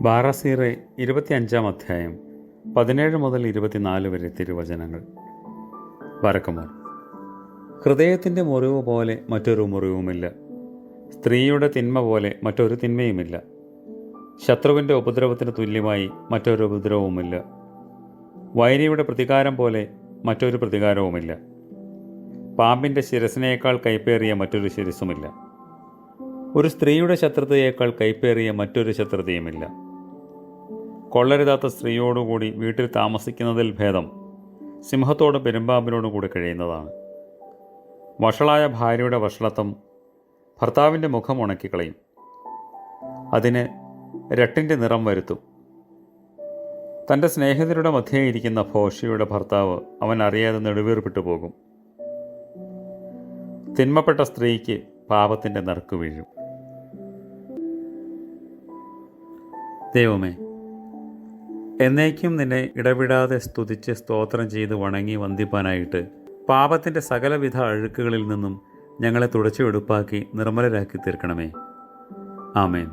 ബാറസീറെ ഇരുപത്തിയഞ്ചാം അധ്യായം പതിനേഴ് മുതൽ ഇരുപത്തിനാല് വരെ തിരുവചനങ്ങൾ. വരക്കുമോ ഹൃദയത്തിന്റെ മുറിവ് പോലെ മറ്റൊരു മുറിവുമില്ല. സ്ത്രീയുടെ തിന്മ പോലെ മറ്റൊരു തിന്മയുമില്ല. ശത്രുവിന്റെ ഉപദ്രവത്തിന് തുല്യമായി മറ്റൊരു ഉപദ്രവവുമില്ല. വൈരിയുടെ പ്രതികാരം പോലെ മറ്റൊരു പ്രതികാരവുമില്ല. പാമ്പിന്റെ ശിരസിനേക്കാൾ കൈപ്പേറിയ മറ്റൊരു ശിരസുമില്ല. ഒരു സ്ത്രീയുടെ ശത്രുതയേക്കാൾ കൈപ്പേറിയ മറ്റൊരു ശത്രുതയുമില്ല. കൊള്ളരുതാത്ത സ്ത്രീയോടുകൂടി വീട്ടിൽ താമസിക്കുന്നതിൽ ഭേദം സിംഹത്തോട് പെരുമ്പാമ്പിനോടും കൂടി കഴിയുന്നതാണ്. വഷളായ ഭാര്യയുടെ വഷളത്വം ഭർത്താവിന്റെ മുഖം ഉണക്കിക്കളയും. അതിന് രട്ടിന്റെ നിറം വരുത്തും. തന്റെ സ്നേഹിതരുടെ മധ്യേ ഇരിക്കുന്ന ഭോഷിയുടെ ഭർത്താവ് അവൻ അറിയാതെ നെടുവീർപ്പിട്ടു പോകും. തിന്മപ്പെട്ട സ്ത്രീക്ക് പാപത്തിന്റെ നറുക്ക് വീഴും. ദൈവമേ എന്നേക്കും നിന്നെ ഇടവിടാതെ സ്തുതിച്ച് സ്തോത്രം ചെയ്ത് വണങ്ങി വന്ദിപ്പാനായിട്ട്. പാപത്തിന്റെ സകലവിധ അഴുക്കുകളിൽ നിന്നും ഞങ്ങളെ തുടച്ചു എടുപ്പാക്കി നിർമ്മലരാക്കി തീർക്കണമേ ആമേൻ.